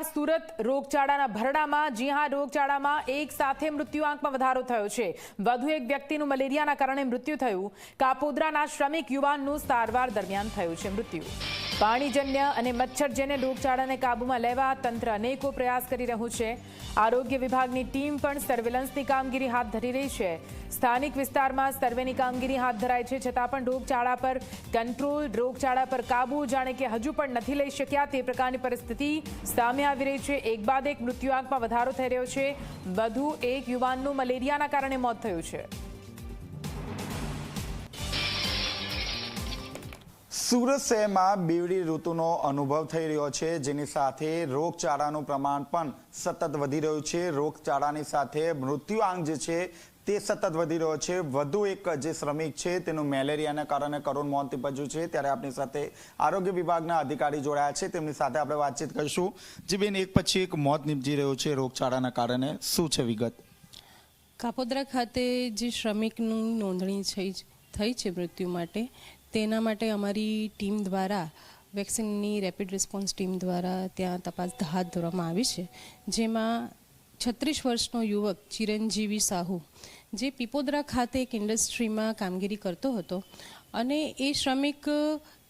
એકવાર સુરત રોગચાળાના ભરડામાં, જી રોગચાળામાં એક સાથે મૃત્યુઆંકમાં વધારો થયો છે. વધુ એક વ્યક્તિનું મલેરિયાના કારણે મૃત્યુ થયું. કાપોદ્રાના શ્રમિક યુવાનનું સારવાર દરમિયાન થયું છે મૃત્યુ. પાણીજન્ય અને મચ્છરજન્ય રોગચાળાને કાબૂમાં લેવા તંત્ર અનેકો પ્રયાસ કરી રહ્યું છે. આરોગ્ય વિભાગની ટીમ પણ સર્વેલન્સની કામગીરી હાથ ધરી રહી છે. સ્થાનિક વિસ્તારમાં સર્વેની કામગીરી હાથ ધરાય છે, છતાં પણ રોગચાળા પર કંટ્રોલ, રોગચાળા પર કાબુ જાણે કે હજુ પણ નથી લઈ શક્યા તે પ્રકારની પરિસ્થિતિ સામે આવી રહી છે. એક બાદ એક મૃત્યુઆંકમાં વધારો થઈ રહ્યો છે. વધુ એક યુવાનનું મલેરિયાના કારણે મોત થયું છે. સુરત શહેરમાં બીવડી ઋતુનો અનુભવ થઈ રહ્યો છે. જેની સાથે રોગચાળાનું પ્રમાણ પણ સતત વધી રહ્યું છે. રોગચાળાની સાથે મૃત્યુઆંક જે છે તે સતત વધી રહ્યો છે. વધુ એક જે શ્રમિક છે તેનું મેલેરિયાના કારણે કરુણ મોત નિપજ્યું છે. ત્યારે આપણી સાથે આરોગ્ય વિભાગના અધિકારી જોડાયા છે. તેમની સાથે આપણે વાતચીત કરીશું. જે બેન, એક પછી એક મોત નીપજી રહ્યું છે રોગચાળાના કારણે. શું છે વિગત? કાપોદ્રા ખાતે જે શ્રમિકનું નોંધણી થઈ થઈ છે મૃત્યુ માટે, તેના માટે અમારી ટીમ દ્વારા, વેક્સિનની રેપિડ રિસ્પોન્સ ટીમ દ્વારા ત્યાં તપાસ હાથ ધરવામાં આવી છે. જેમાં છત્રીસ વર્ષનો યુવક ચિરંજીવી સાહુ જે પીપોદરા ખાતે એક ઇન્ડસ્ટ્રીમાં કામગીરી કરતો હતો અને એ શ્રમિક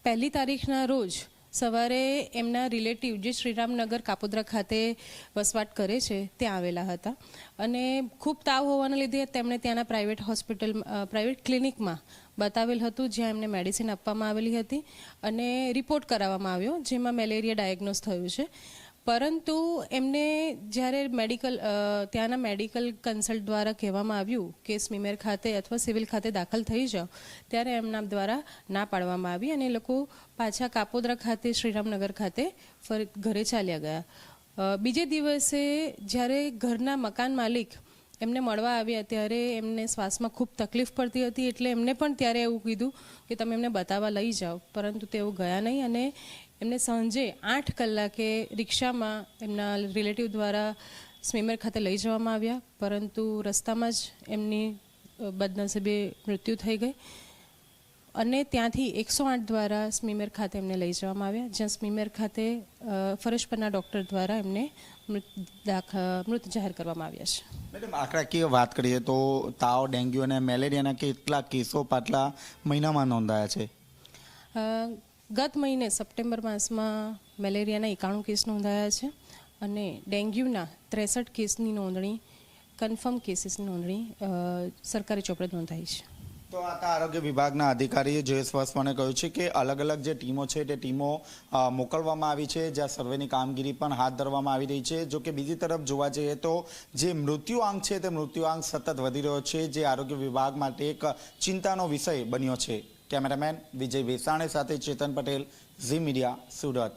પહેલી તારીખના રોજ સવારે એમના રિલેટિવ જે શ્રીરામનગર કાપોદ્રા ખાતે વસવાટ કરે છે, ત્યાં આવેલા હતા. અને ખૂબ તાવ હોવાના લીધે તેમણે ત્યાંના પ્રાઇવેટ હોસ્પિટલ પ્રાઇવેટ ક્લિનિકમાં બતાવેલ હતું, જ્યાં એમને મેડિસિન આપવામાં આવેલી હતી. અને રિપોર્ટ કરાવવામાં આવ્યો, જેમાં મેલેરિયા ડાયગ્નોઝ થયું છે. પરંતુ એમને જ્યારે મેડિકલ ત્યાંના મેડિકલ કન્સલ્ટ દ્વારા કહેવામાં આવ્યું કે સ્મીમેર ખાતે અથવા સિવિલ ખાતે દાખલ થઈ જાઓ, ત્યારે એમના દ્વારા ના પાડવામાં આવી અને એ લોકો પાછા કાપોદ્રા ખાતે, શ્રીરામનગર ખાતે ફરી ઘરે ચાલ્યા ગયા. બીજે દિવસે જ્યારે ઘરના મકાન માલિક એમને મળવા આવ્યા ત્યારે એમને શ્વાસમાં ખૂબ તકલીફ પડતી હતી એટલે એમને પણ ત્યારે એવું કીધું કે તમે એમને બતાવવા લઈ જાઓ. પરંતુ તેઓ ગયા નહીં અને એમને સાંજે આઠ કલાકે રિક્ષામાં એમના રિલેટિવ દ્વારા સ્મીમર ખાતે લઈ જવામાં આવ્યા. પરંતુ રસ્તામાં જ એમની બદનસીબે મૃત્યુ થઈ ગઈ. અને ત્યાંથી એકસો આઠ દ્વારા સ્મીમેર ખાતે એમને લઈ જવામાં આવ્યા જ્યાં સ્મીમેર ખાતે ફરજ પરના ડૉક્ટર દ્વારા એમને મૃત મૃત જાહેર કરવામાં આવ્યા છે. મેડમ આંકડાકીય વાત કરીએ તો તાવ ડેન્ગ્યુ અને મેલેરિયાના કેટલા કેસો પાછલા મહિનામાં નોંધાયા છે? ગત મહિને સપ્ટેમ્બર માસમાં મેલેરિયાના એકાણું કેસ નોંધાયા છે અને ડેન્ગ્યુના ત્રેસઠ કેસની નોંધણી કન્ફર્મ કેસીસની નોંધણી સરકારી ચોપડે નોંધાઈ છે. તો આ આરોગ્ય વિભાગના અધિકારીએ જયેશ વસવાને કહ્યું છે કે અલગ અલગ જે ટીમો છે તે ટીમો મોકલવામાં આવી છે, જ્યાં સર્વેની કામગીરી પણ હાથ ધરવામાં આવી રહી છે. જો કે બીજી તરફ જોવા જઈએ તો જે મૃત્યુઆંક છે તે મૃત્યુઆંક સતત વધી રહ્યો છે, જે આરોગ્ય વિભાગ માટે એક ચિંતાનો વિષય બન્યો છે. કેમેરામેન વિજય વેસાણે સાથે ચેતન પટેલ, ઝી મીડિયા સુરત.